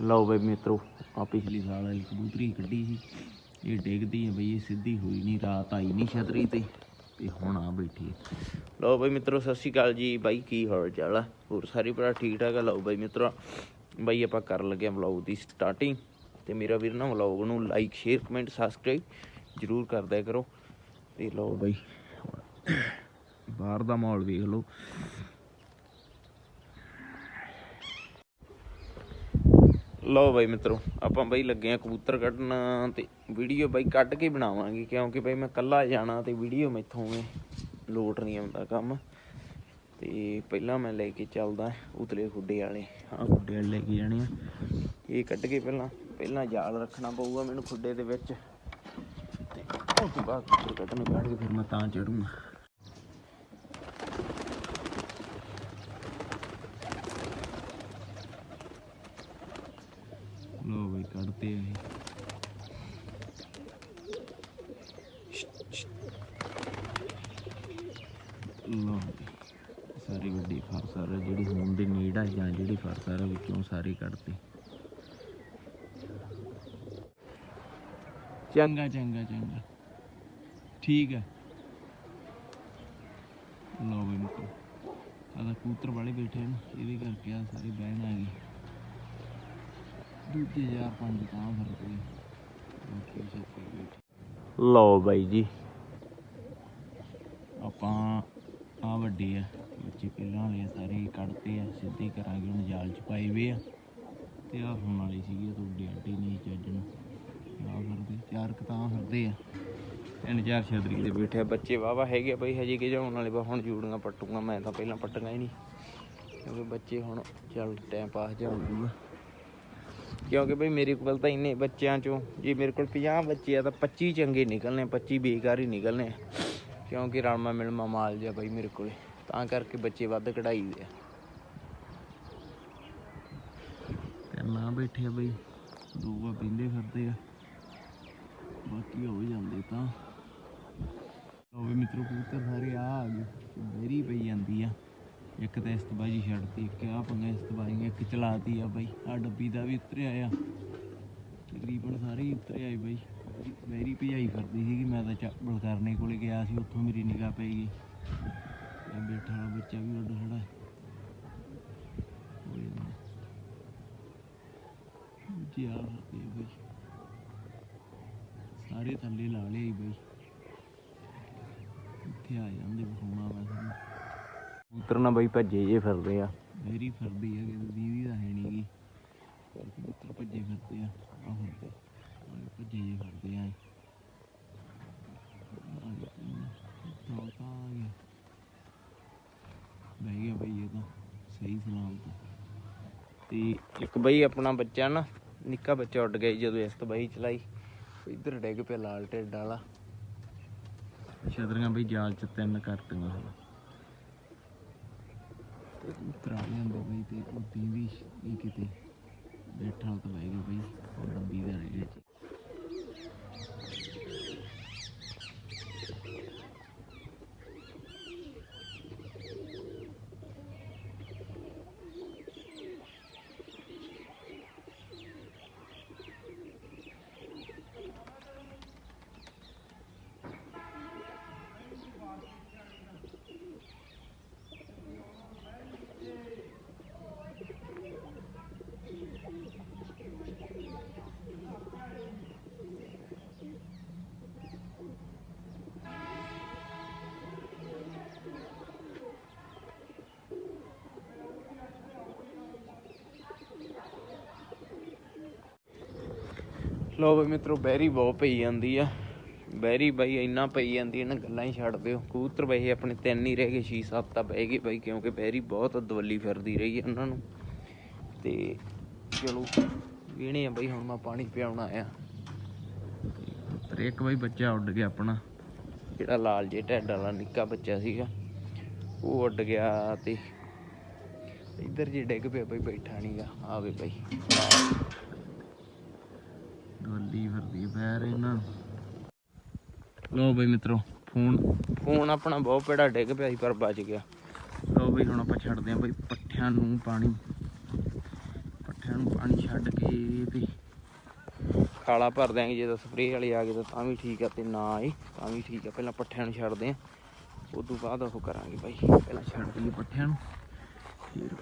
ਲਓ ਬਈ ਮਿੱਤਰੋ ਆ ਪਿਛਲੀ ਸਾਲ ਵਾਲੀ ਕਬੂਤਰੀ ਕੱਢੀ ਸੀ। ਇਹ ਡਿੱਗਦੀ ਹੈ ਬਈ, ਇਹ ਸਿੱਧੀ ਹੋਈ ਨਹੀਂ, ਰਾਤ ਆਈ ਨਹੀਂ ਛਤਰੀ ਤੇ ਤੇ ਹੁਣ ਆ ਬੈਠੀ ਹੈ ਲਓ ਬਈ ਮਿੱਤਰੋ, ਸਤਿ ਸ਼੍ਰੀ ਅਕਾਲ ਜੀ। ਬਾਈ, ਕੀ ਹਾਲ ਚਾਲ ਆ? ਹੋਰ ਸਾਰੇ ਭਰਾ ਠੀਕ ਠਾਕ ਆ? ਲਓ ਬਈ ਮਿੱਤਰੋ, ਬਾਈ ਆਪਾਂ ਕਰਨ ਲੱਗੇ ਆ ਵਲੌਗ ਦੀ ਸਟਾਰਟਿੰਗ ਤੇ ਮੇਰਾ ਵੀਰ ਨਾ ਵਲੌਗ ਨੂੰ ਲਾਈਕ ਸ਼ੇਅਰ ਕਮੈਂਟ ਸਬਸਕ੍ਰਾਈਬ ਜਰੂਰ ਕਰਦਿਆ ਕਰੋ। ਤੇ ਲਓ ਬਈ, ਬਾਹਰ ਦਾ ਮਾਹੌਲ ਵੇਖ ਲਓ। ਲਓ ਬਾਈ ਮਿੱਤਰੋ, ਆਪਾਂ ਬਾਈ ਲੱਗੇ ਆ ਕਬੂਤਰ ਕੱਢਣ ਤੇ ਵੀਡੀਓ ਬਾਈ ਕੱਢ ਕੇ ਬਣਾਵਾਂਗੇ, ਕਿਉਂਕਿ ਬਾਈ ਮੈਂ ਕੱਲਾ ਜਾਣਾ ਤੇ ਵੀਡੀਓ ਮੈਥੋਂ ਐ ਲੋਟ ਨਹੀਂ ਆਉਂਦਾ ਕੰਮ। ਤੇ ਪਹਿਲਾਂ ਮੈਂ ਲੈ ਕੇ ਚੱਲਦਾ ਉਤਲੇ ਖੁੱਡੇ ਵਾਲੇ, ਆਹ ਖੁੱਡੇ ਵਾਲੇ ਲੈ ਕੇ ਜਾਣੇ ਆ। ਇਹ ਕੱਢ ਕੇ ਪਹਿਲਾਂ ਪਹਿਲਾਂ ਜਾਲ ਰੱਖਣਾ ਪਊਗਾ ਮੈਨੂੰ ਖੁੱਡੇ ਦੇ ਵਿੱਚ। ਤੇ ਉਸ ਤੋਂ ਬਾਅਦ ਕੱਢਣੇ ਪੈਣਗੇ ਫਿਰ ਮੈਂ ਤਾਂ ਚੜੂੰਗਾ। ਲੋ ਬਈ ਇਹ ਲੋ ਸਾਰੀ ਵੱਡੀ ਫਰਸਰ ਜਿਹੜੀ ਹੋਣ ਦੀ ਨੀਡ ਆ ਜਾਂ ਜਿਹੜੀ ਫਰਸਰ ਵਿੱਚੋਂ ਸਾਰੀ ਕੱਢਦੇ ਚੰਗਾ ਚੰਗਾ ਚੰਗਾ। ਠੀਕ ਹੈ ਲੋ ਬਈ ਮੁੱਕ ਆਦਾ ਕੂਤਰ ਵਾਲੇ ਬੈਠੇ ਨੇ ਇਹਦੇ ਕਰਕੇ ਆ ਸਾਰੇ ਬਹਿਣ ਆ ਗਏ ਦੂਜੇ ਯਾਰ ਪੰਜ ਤਾਂ ਫਿਰ ਕੋਈ ਬਾਕੀ ਸਭ ਕੋਈ ਲਓ ਬਾਈ ਜੀ। ਆਪਾਂ ਆ ਵੱਡੀ ਆ, ਬੱਚੇ ਪਹਿਲਾਂ ਵਾਲੇ ਸਾਰੇ ਹੀ ਕੱਢਤੇ ਆ, ਸਿੱਧੇ ਕਰਾਂਗੇ, ਹੁਣ ਜਾਲ ਚ ਪਾਏ ਵੇ ਆ। ਤੇ ਆ ਹੁਣ ਵਾਲੀ ਸੀਗੀ ਤੁਹਾਡੀ ਆਂਟੀ ਨਹੀਂ ਚੱਜ ਨੂੰ ਆ ਫਿਰਦੇ, ਚਾਰ ਕਤਾਂ ਫਿਰਦੇ ਆ। ਤਿੰਨ ਚਾਰ ਛਤਰੀ ਦੇ ਬੈਠੇ ਆ। ਬੱਚੇ ਵਾਵਾ ਹੈਗੇ ਆ ਬਈ, ਹਜੇ ਕਿ ਜਾਉਣ ਵਾਲੇ ਬਾ ਹੁਣ ਜੂੜੀਆਂ ਪੱਟੂਗਾ ਮੈਂ ਤਾਂ ਪਹਿਲਾਂ ਪੱਟੀਆਂ ਹੀ ਨਹੀਂ। ਕਿਉਂਕਿ ਬੱਚੇ ਹੁਣ ਚੱਲ ਟਾਈਮ ਪਾਸ ਜਾ ਕਿਉਂਕਿ ਬਈ ਮੇਰੇ ਕੋਲ ਤਾਂ ਇੰਨੇ ਬੱਚਿਆਂ ਚੋਂ, ਜੇ ਮੇਰੇ ਕੋਲ 50 ਬੱਚੇ ਆ ਤਾਂ 25 ਚੰਗੇ ਨਿਕਲਨੇ 25 ਬੇਕਾਰ ਹੀ ਨਿਕਲਨੇ ਆ। ਕਿਉਂਕਿ ਰਲਮਾ ਮਿਲਮਾ ਮਾਲ ਜਿਹਾ ਬਈ ਮੇਰੇ ਕੋਲੇ, ਤਾਂ ਕਰਕੇ ਬੱਚੇ ਵੱਧ ਕਢਾਈ ਦੇ ਆ। ਤੇ ਨਾ ਬੈਠੇ ਆ ਬਈ, ਦੂਆ ਪਿੰਦੇ ਫਿਰਦੇ ਆ। ਬਾਕੀ ਹੋ ਜਾਂਦੇ ਤਾਂ। ਉਹ ਵੀ ਮਿੱਤਰੋ, ਕਬੂਤਰ ਸਾਰੇ ਆ ਆ ਗਏ ਮੇਰੀ ਪਈ ਜਾਂਦੀ ਆ। ਇੱਕ ਤਾਂ ਇਸਤਬਾਜੀ ਛੱਡਤੀ, ਇੱਕ ਆ ਪੰਗਾ ਇਸਤਬਾਜੀ ਇੱਕ ਚਲਾਤੀ ਆ ਬਾਈ। ਆ ਡੱਬੀ ਦਾ ਵੀ ਉਤਰਿਆ ਆ। ਤਕਰੀਬਨ ਸਾਰੇ ਹੀ ਉਤਰੇ ਆਏ ਬਾਈ। ਮੇਰੀ ਭਜਾਈ ਫਿਰਦੀ ਸੀਗੀ, ਮੈਂ ਤਾਂ ਚੱਬਲ ਕਰਨੇ ਕੋਲੇ ਗਿਆ ਸੀ, ਉੱਥੋਂ ਮੇਰੀ ਨਿਗਾਹ ਪਈ ਗਈ। ਇਹ ਬੈਠਾ ਵਾਲਾ ਬੱਚਾ ਵੀ ਉੱਡ ਖੜਾ। ਹੈ ਜੀ ਆ ਫਿਰਦੇ ਬਾਈ। ਸਾਰੇ ਥੱਲੇ ਲਾ ਲਏ ਬਾਈ। ਇੱਥੇ ਆ ਜਾਂਦੇ ਵਿਖਾਉਣਾ ਵਾ ਤੁਹਾਨੂੰ। ਪੂਤਰ ਨਾ ਬਈ ਭੱਜੇ ਜੇ ਫਿਰਦੇ ਆ। ਮੇਰੀ ਫਿਰਦੀ ਆ ਕਿ ਦੀਦੀ ਦਾ ਹੈ ਨਹੀਂਗੀ ਕਬੂਤਰ ਭੱਜੇ ਫਿਰਦੇ ਆ ਆ ਭੱਜੇ ਜੇ ਫਿਰਦੇ ਆ। ਤਾਂ ਤਾਂ ਬਹਿ ਗਿਆ ਬਈ ਇਹ ਤਾਂ, ਸਹੀ ਸਲਾਮਤ। ਤੇ ਇੱਕ ਬਈ ਆਪਣਾ ਬੱਚਾ ਨਾ, ਨਿੱਕਾ ਬੱਚਾ ਉੱਡ ਗਿਆ ਜਦੋਂ ਇਸ ਤੋਂ ਬਈ ਚਲਾਈ। ਇੱਧਰ ਡਿੱਗ ਪਿਆ ਲਾਲ ਢਿੱਡ ਵਾਲਾ। ਛਤਰੀਆਂ ਬਈ ਜਾਲ ਚ ਤਿੰਨ ਕਰਤੀਆਂ। ਹੁਣ ਉਤਰਾ ਲਿਆਂਦੇ ਬਈ ਤੇ ਉਦੀ ਵੀ ਇਹ ਕਿਤੇ ਬੈਠਾ ਤਾਂ ਬਹਿ ਗਿਆ ਬਈ, ਉਹ ਲੰਬੀ ਦਾ ਰਹਿ ਲੋ ਬਈ ਮਿੱਤਰੋ ਬੈਰੀ ਬਹੁਤ ਪਈ ਜਾਂਦੀ ਆ। ਬੈਰੀ ਬਾਈ ਇੰਨਾ ਪਈ ਜਾਂਦੀ, ਇਹਨਾਂ ਗੱਲਾਂ ਹੀ ਛੱਡ ਦਿਓ। ਕਬੂਤਰ ਬਈ ਆਪਣੇ ਤਿੰਨ ਹੀ ਰਹਿ ਗਏ 6-7 ਤਾਂ ਬਹਿ ਗਏ ਬਾਈ, ਕਿਉਂਕਿ ਬੈਰੀ ਬਹੁਤ ਦਵੱਲੀ ਫਿਰਦੀ ਰਹੀ ਹੈ ਉਹਨਾਂ ਨੂੰ। ਤੇ ਚਲੋ ਵੀਣੇ ਆ ਬਈ, ਹੁਣ ਮੈਂ ਪਾਣੀ ਪਿਆਉਣਾ ਆ ਤੇ ਇੱਕ ਬਾਈ ਬੱਚਾ ਉੱਡ ਗਿਆ ਆਪਣਾ, ਜਿਹੜਾ ਲਾਲ ਜੇ ਢੱਡ ਵਾਲਾ ਨਿੱਕਾ ਬੱਚਾ ਸੀਗਾ। ਉਹ ਉੱਡ ਗਿਆ ਤੇ ਇੱਧਰ ਜੇ ਡਿੱਗ ਪਿਆ ਬਈ, ਬੈਠਾ ਨਹੀਂਗਾ ਆਵੇ ਬਈ। ਡੋਲੀ ਫਿਰਦੀ ਪੈਰ ਇਹਨਾਂ ਲੋ ਬਈ ਮਿੱਤਰੋ ਫੋਨ। ਫੋਨ ਆਪਣਾ ਬਹੁਤ ਪੇੜਾ ਡਿੱਗ ਪਿਆ ਸੀ ਪਰ ਬਚ ਗਿਆ। ਲੋ ਬਈ ਹੁਣ ਆਪਾਂ ਛੱਡਦੇ ਆਂ ਬਈ ਪੱਠਿਆਂ ਨੂੰ ਪਾਣੀ। ਪੱਠਿਆਂ ਨੂੰ ਪਾਣੀ ਛੱਡ ਕੇ ਤੇ ਖਾਲਾ ਭਰ ਦਿਆਂਗੇ ਜੇ ਤਾਂ ਸਪਰੇਅ ਵਾਲੇ ਆ ਗਏ ਤਾਂ ਤਾਂ ਵੀ ਠੀਕ ਆ ਤੇ ਨਾ ਆਏ ਤਾਂ ਵੀ ਠੀਕ ਆ। ਪਹਿਲਾਂ ਪੱਠਿਆਂ ਨੂੰ ਛੱਡਦੇ ਆ ਉਸ ਤੋਂ ਬਾਅਦ ਉਹ ਕਰਾਂਗੇ ਬਾਈ ਪਹਿਲਾਂ ਛੱਡ ਦਈਏ ਪੱਠਿਆਂ ਨੂੰ। ਫਿਰ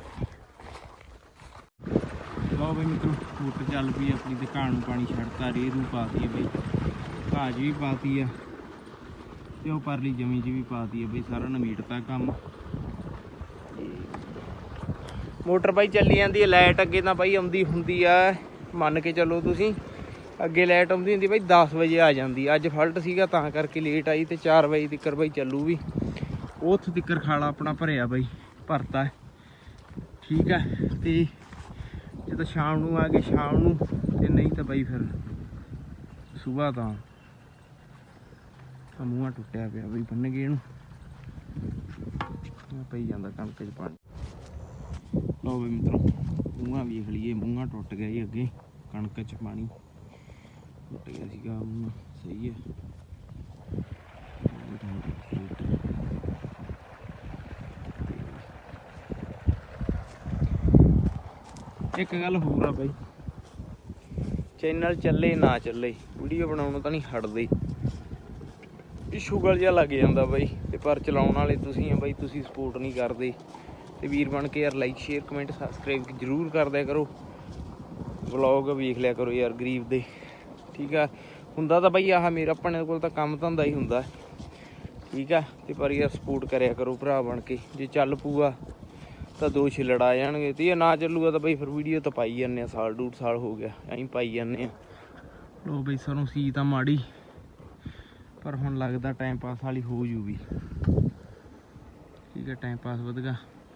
ਲਓ ਬਈ ਮਿੱਤਰੋ ਮੋਟਰ ਚੱਲ ਪਈ ਆਪਣੀ ਤੇ ਘਾਹ ਨੂੰ ਪਾਣੀ ਛੱਡਤਾ ਰੇ ਰੂ ਪਾਤੀ ਹੈ ਬਈ। ਘਾਹ 'ਚ ਵੀ ਪਾਤੀ ਆ ਤੇ ਉਹ ਪਰਲੀ ਜ਼ਮੀਨ 'ਚ ਵੀ ਪਾਤੀ ਹੈ ਬਈ, ਸਾਰਾ ਨਮੀਟਤਾ ਕੰਮ। ਮੋਟਰ ਬਾਈ ਚੱਲੀ ਜਾਂਦੀ ਹੈ ਲਾਈਟ ਅੱਗੇ ਤਾਂ ਬਾਈ ਆਉਂਦੀ ਹੁੰਦੀ ਆ, ਮੰਨ ਕੇ ਚੱਲੋ ਤੁਸੀਂ। ਅੱਗੇ ਲਾਈਟ ਆਉਂਦੀ ਹੁੰਦੀ ਬਾਈ 10 ਵਜੇ ਆ ਜਾਂਦੀ ਅੱਜ ਫਲਟ ਸੀਗਾ, ਤਾਂ ਕਰਕੇ ਲੇਟ ਆਈ ਤੇ 4 ਵਜੇ ਤੱਕ ਬਾਈ ਚੱਲੂ ਵੀ। ਉੱਥ ਤੱਕ ਖਾਲਾ ਆਪਣਾ ਭਰਿਆ ਬਾਈ, ਭਰਤਾ। ਠੀਕ ਹੈ ਤੇ ਜਦੋਂ ਸ਼ਾਮ ਨੂੰ ਆ ਗਏ, ਸ਼ਾਮ ਨੂੰ, ਤੇ ਨਹੀਂ ਤਾਂ ਬਈ ਫਿਰ ਸਵੇਰ ਤਾਂ ਆ ਮੂੰਹਾਂ ਟੁੱਟਿਆ ਪਿਆ ਬਈ ਬੰਨ ਗਏ ਇਹਨੂੰ ਪਈ ਜਾਂਦਾ ਕਣਕ 'ਚ ਪਾਣੀ। ਲਓ ਬਈ ਮਿੱਤਰੋ, ਮੂੰਹਾਂ ਵੇਖ ਲਈਏ, ਮੂੰਹਾਂ ਟੁੱਟ ਗਿਆ ਜੀ ਅੱਗੇ, ਕਣਕ 'ਚ ਪਾਣੀ। ਟੁੱਟ ਗਿਆ ਸੀਗਾ ਮੂੰਹ, ਸਹੀ ਹੈ। ਇੱਕ ਗੱਲ ਹੋਰ ਆ ਬਾਈ। ਚੈਨਲ ਚੱਲੇ ਨਾ ਚੱਲੇ, ਵੀਡੀਓ ਬਣਾਉਣੋਂ ਤਾਂ ਨਹੀਂ ਹਟਦੇ। ਇਸ਼ੂ ਜਿਹਾ ਲੱਗ ਜਾਂਦਾ ਬਾਈ, ਤੇ ਪਰ ਚਲਾਉਣ ਵਾਲੇ ਤੁਸੀਂ ਆ ਬਾਈ, ਤੁਸੀਂ ਸਪੋਰਟ ਨਹੀਂ ਕਰਦੇ। ਤੇ ਵੀਰ ਬਣ ਕੇ ਯਾਰ ਲਾਈਕ ਸ਼ੇਅਰ ਕਮੈਂਟ ਸਬਸਕ੍ਰਾਈਬ ਜ਼ਰੂਰ ਕਰ ਦਿਆ ਕਰੋ। ਵਲੌਗ ਵੇਖ ਲਿਆ ਕਰੋ ਯਾਰ ਗਰੀਬ ਦੇ। ਠੀਕ ਆ? ਹੁੰਦਾ ਤਾਂ ਬਾਈ ਆਹ ਮੇਰਾ, ਆਪਣੇ ਕੋਲ ਤਾਂ ਕੰਮ ਧੰਦਾ ਹੀ ਹੁੰਦਾ। ਠੀਕ ਆ? ਤੇ ਪਰ ਯਾਰ ਸਪੋਰਟ ਕਰਿਆ ਕਰੋ ਭਰਾ ਬਣ ਕੇ, ਜੇ ਚੱਲ ਪੂਗਾ ਤਾਂ ਦੋਸ਼ ਛਿਲੜ ਆ ਜਾਣਗੇ ਤੇ ਇਹ ਨਾ ਚੱਲੂਗਾ ਤਾਂ ਬਈ ਫਿਰ ਵੀਡੀਓ ਤਾਂ ਪਾਈ ਜਾਂਦੇ ਆ, ਸਾਲ ਡੂਢ ਸਾਲ ਹੋ ਗਿਆ, ਐਂ ਪਾਈ ਜਾਂਦੇ ਆ। ਲੋ ਬਈ ਸਰੋਂ ਸੀ ਤਾਂ ਮਾੜੀ, ਪਰ ਹੁਣ ਲੱਗਦਾ ਟਾਈਮ ਪਾਸ ਵਾਲੀ ਹੋ ਜੂਗੀ। ਠੀਕ ਹੈ ਟਾਈਮ ਪਾਸ ਵਧਗਾ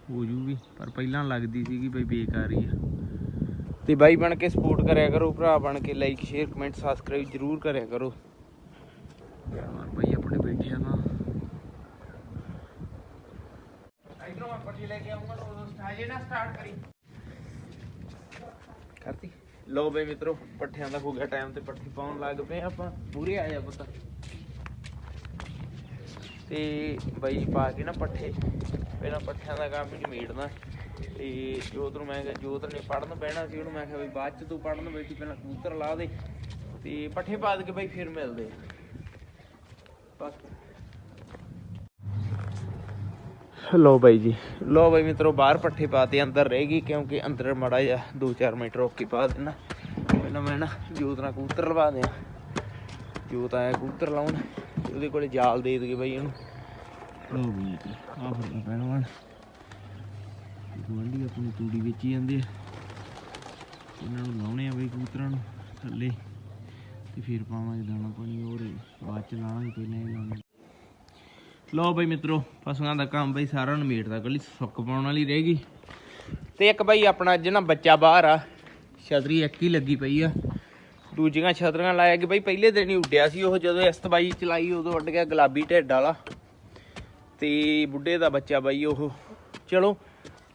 ਹੋ ਜੂਗੀ, ਪਰ ਪਹਿਲਾਂ ਲੱਗਦੀ ਸੀਗੀ ਬਈ ਬੇਕਾਰ ਹੀ ਆ। ਤੇ ਬਾਈ ਬਣ ਕੇ ਸਪੋਰਟ ਕਰਿਆ ਕਰੋ, ਭਰਾ ਬਣ ਕੇ ਲਾਈਕ ਸ਼ੇਅਰ ਕਮੈਂਟ ਸਬਸਕ੍ਰਾਈਬ ਜ਼ਰੂਰ ਕਰਿਆ ਕਰੋ। ਯਾਰ ਬਾਈ ਆਪਣੇ ਬੈਠੇ ਆ ਨਾ ਇਧਰੋਂ ਮੈਂ ਪੱਟੀ ਲੈ ਕੇ ਆਉਂਗਾ ਤਾਂ ਨਾ ਸਟਾਰਟ ਕਰੀ। ਕਰਤੀ ਲੋ ਬਈ ਮਿੱਤਰੋ, ਪੱਠਿਆਂ ਦਾ ਹੋ ਗਿਆ ਟਾਈਮ ਤੇ ਪੱਠੀ ਪਾਉਣ ਲੱਗ ਪਏ ਆਪਾਂ। ਪੂਰੇ ਆ ਪੁੱਤ। ਤੇ ਬਈ ਪਾ ਕੇ ਨਾ ਪੱਠੇ। ਪਹਿਲਾਂ ਪੱਠਿਆਂ ਦਾ ਕੰਮ ਹੀ ਨਿਮੇੜਨਾ ਤੇ ਜੋਤ ਨੂੰ ਮੈਂ ਕਿਹਾ, ਜੋਤ ਨੇ ਪੜਨ ਬਹਿਣਾ ਸੀ, ਉਹਨੂੰ ਮੈਂ ਕਿਹਾ ਬਈ ਬਾਅਦ ਚ ਤੂੰ ਪੜਨ ਬੈਠੀ ਪਹਿਲਾਂ ਕਬੂਤਰ ਲਾ ਦੇ। ਤੇ ਪੱਠੇ ਪਾ ਦੇ ਕੇ ਬਈ ਫਿਰ ਮਿਲਦੇ ਬਸ ਲੋ ਬਾਈ ਜੀ। ਲੋ ਬਾਈ ਮਿੱਤਰੋ ਬਾਹਰ ਪੱਠੇ ਪਾਤੇ ਅੰਦਰ ਰਹਿ ਗਈ ਕਿਉਂਕਿ ਅੰਦਰ ਮੜਾ ਜਾ 2-4 ਮਿੰਟ ਰੋਕ ਕੇ ਪਾ ਦੇਣਾ। ਪਹਿਲਾਂ ਮੈਂ ਨਾ ਜੋਤ ਨਾਲ ਕਬੂਤਰ ਲਵਾ ਦਿਆਂ। ਜੋਤ ਆਇਆ ਕਬੂਤਰ ਲਾਉਣ ਉਹਦੇ ਕੋਲੇ ਜਾਲ ਦੇ ਦਈਏ ਬਾਈ ਇਹਨੂੰ ਲੋ ਬਾਈ ਆ ਫਿਰ ਪੈਣਾ ਵਣ ਗੁਆਂਢੀ ਆਪਣੀ ਤੂੜੀ ਵੇਚੀ ਜਾਂਦੇ ਆ। ਇਹਨਾਂ ਨੂੰ ਲਾਉਣੇ ਆ ਬਈ ਕਬੂਤਰਾਂ ਨੂੰ ਥੱਲੇ। ਤੇ ਫਿਰ ਪਾਵਾਂਗੇ ਦਾਣਾ ਪਾਣੀ ਹੋਰ। ਬਾਅਦ ਚ ਲਾਵਾਂਗੇ ਪਹਿਲਾਂ ਇਹ ਲਾਉਣੇ। ਲਓ ਬਈ ਮਿੱਤਰੋ ਫਸਲਾਂ ਦਾ ਕੰਮ ਬਈ ਸਾਰਾ ਨਮੇੜਦਾ ਕੱਲੀ ਸੁੱਕ ਪਾਉਣ ਵਾਲੀ ਰਹਿ ਗਈ। ਤੇ ਇੱਕ ਬਈ ਆਪਣਾ ਅੱਜ ਨਾ ਬੱਚਾ ਬਾਹਰ ਆ, ਛਤਰੀ ਇੱਕ ਹੀ ਲੱਗੀ ਪਈ ਆ। ਦੂਜੀਆਂ ਛਤਰੀਆਂ ਲਾਇਆ ਕਿ ਬਈ ਪਹਿਲੇ ਦਿਨ ਹੀ ਉੱਡਿਆ ਸੀ, ਉਹ ਜਦੋਂ ਇਸ ਤਬਾਈ ਚਲਾਈ, ਉਦੋਂ ਉੱਡ ਗਿਆ ਗੁਲਾਬੀ ਢਿੱਡ ਵਾਲਾ। ਤੇ ਬੁੱਢੇ ਦਾ ਬੱਚਾ ਬਾਈ ਉਹ, ਚਲੋ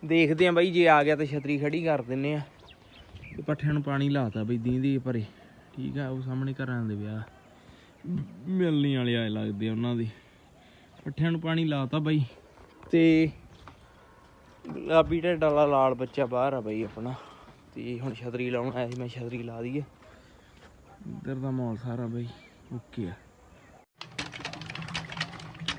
ਦੇਖਦੇ ਆ ਬਈ, ਜੇ ਆ ਗਿਆ ਤਾਂ ਛਤਰੀ ਖੜੀ ਕਰ ਦਿੰਨੇ ਆ। ਤੇ ਪੱਠਿਆਂ ਨੂੰ ਪਾਣੀ ਲਾਤਾ ਬਈ ਦੀਂਦੀ ਭਰੇ। ਠੀਕ ਆ, ਉਹ ਸਾਹਮਣੇ ਘਰਾਂ ਦੇ ਵਿਆਹ। ਮਿਲਣੀ ਵਾਲੇ ਆਏ ਲੱਗਦੇ ਆ ਉਹਨਾਂ ਦੀ। ਪੱਠਿਆਂ ਨੂੰ ਪਾਣੀ ਲਾਤਾ ਬਾਈ। ਤੇ ਗੁਲਾਬੀ ਢਿੱਡ ਵਾਲਾ ਲਾਲ ਬੱਚਾ ਬਾਹਰ ਆ ਬਾਈ ਆਪਣਾ। ਤੇ ਹੁਣ ਛਤਰੀ ਲਾਉਣ ਆਇਆ ਸੀ, ਮੈਂ ਛਤਰੀ ਲਾ ਦਈਏ ਇੱਧਰ ਦਾ ਮਾਹੌਲ ਸਾਰਾ ਬਾਈ ਓਕੇ ਆ।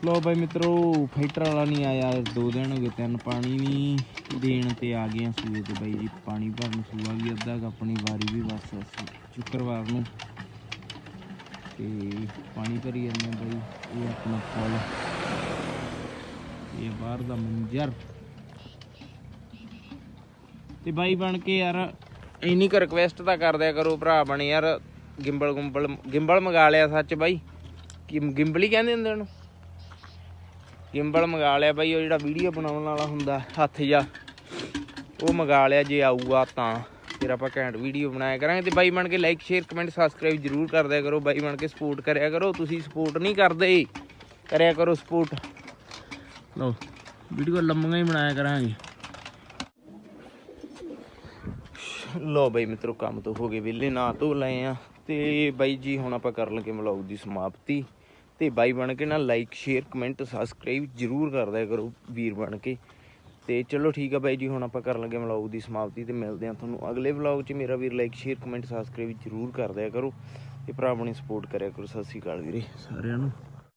ਲੋ ਬਾਈ ਮਿੱਤਰੋ, ਫਾਈਟਰ ਵਾਲਾ ਨਹੀਂ ਆਇਆ, ਦੋ ਦਿਨ ਹੋ ਗਏ ਤਿੰਨ ਪਾਣੀ ਨਹੀਂ ਦੇਣ ਤੇ ਆ ਗਏ ਆ ਸੂਏ ਤੇ ਬਾਈ ਜੀ, ਪਾਣੀ ਭਰਨ ਸੂਆ ਵੀ ਅੱਧਾ ਕੁ, ਆਪਣੀ ਵਾਰੀ ਵੀ ਬਸ ਸ਼ੁੱਕਰਵਾਰ ਨੂੰ। ਤੇ ਪਾਣੀ ਭਰੀ ਜਾਂਦੇ ਬਾਈ, ਇਹ ਆਪਣਾ ਫੁੱਲ। ਇਹ ਬਾਹਰ ਦਾ ਮੰਜ਼ਰ। ਤੇ ਬਾਈ ਬਣ ਕੇ ਯਾਰ ਇੰਨੀ ਕੁ ਰਿਕਵੈਸਟ ਤਾਂ ਕਰ ਦਿਆ ਕਰੋ ਭਰਾ ਬਣੇ ਯਾਰ। ਗਿੰਬਲ ਗੁੰਬਲ, ਗਿੰਬਲ ਮੰਗਾ ਲਿਆ ਸੱਚ ਬਾਈ। ਕੀ ਗਿੰਬਲ ਹੀ ਕਹਿੰਦੇ ਹੁੰਦੇ ਉਹਨੂੰ? ਗਿੰਬਲ ਮੰਗਾ ਲਿਆ ਬਾਈ, ਉਹ ਜਿਹੜਾ ਵੀਡੀਓ ਬਣਾਉਣ ਵਾਲਾ ਹੁੰਦਾ ਹੱਥ ਜਾ ਉਹ ਮੰਗਾ ਲਿਆ ਜੇ ਆਊਗਾ ਤਾਂ। ਫਿਰ ਆਪਾਂ ਘੈਂਟ ਵੀਡੀਓ ਬਣਾਇਆ ਕਰਾਂਗੇ ਤੇ ਬਾਈ ਬਣ ਕੇ ਲਾਈਕ ਸ਼ੇਅਰ ਕਮੈਂਟ ਸਬਸਕ੍ਰਾਈਬ ਜਰੂਰ ਕਰ ਦਿਆ ਕਰੋ। ਬਾਈ ਬਣ ਕੇ ਸਪੋਰਟ ਕਰਿਆ ਕਰੋ। ਤੁਸੀਂ ਸਪੋਰਟ ਨਹੀਂ ਕਰਦੇ, ਕਰਿਆ ਕਰੋ ਸਪੋਰਟ ਲਓ, ਵੀਡੀਓ ਲੰਮੀਆਂ ਹੀ ਬਣਾਇਆ ਕਰਾਂਗੇ। ਲੋ ਬਾਈ ਮਿੱਤਰੋ, ਕੰਮ ਤੋਂ ਹੋ ਗਏ ਵਿਹਲੇ ਨਾ ਧੋ ਲਏ ਆ। ਤੇ ਬਾਈ ਜੀ, ਹੁਣ ਆਪਾਂ ਕਰ ਲਗੇ ਵਲੌਗ ਦੀ ਸਮਾਪਤੀ। ਤੇ ਬਾਈ ਬਣ ਕੇ ਨਾ ਲਾਈਕ ਸ਼ੇਅਰ ਕਮੈਂਟ ਸਬਸਕ੍ਰਾਈਬ ਜਰੂਰ ਕਰ ਦਿਆ ਕਰੋ ਵੀਰ ਬਣ ਕੇ। ਤੇ ਚਲੋ ਠੀਕ ਆ ਬਾਈ ਜੀ, ਹੁਣ ਆਪਾਂ ਕਰਨ ਲੱਗੇ ਵਲੌਗ ਦੀ ਸਮਾਪਤੀ ਤੇ ਮਿਲਦੇ ਆ ਤੁਹਾਨੂੰ ਅਗਲੇ ਵਲੌਗ 'ਚ। ਮੇਰਾ ਵੀਰ ਲਾਈਕ ਸ਼ੇਅਰ ਕਮੈਂਟ ਸਬਸਕ੍ਰਾਈਬ ਜ਼ਰੂਰ ਕਰ ਦਿਆ ਕਰੋ। ਤੇ ਭਰਾ ਆਪਣੀ ਸਪੋਰਟ ਕਰਿਆ ਕਰੋ। ਸਤਿ ਸ਼੍ਰੀ ਅਕਾਲ ਵੀਰੇ, ਸਾਰਿਆਂ ਨੂੰ।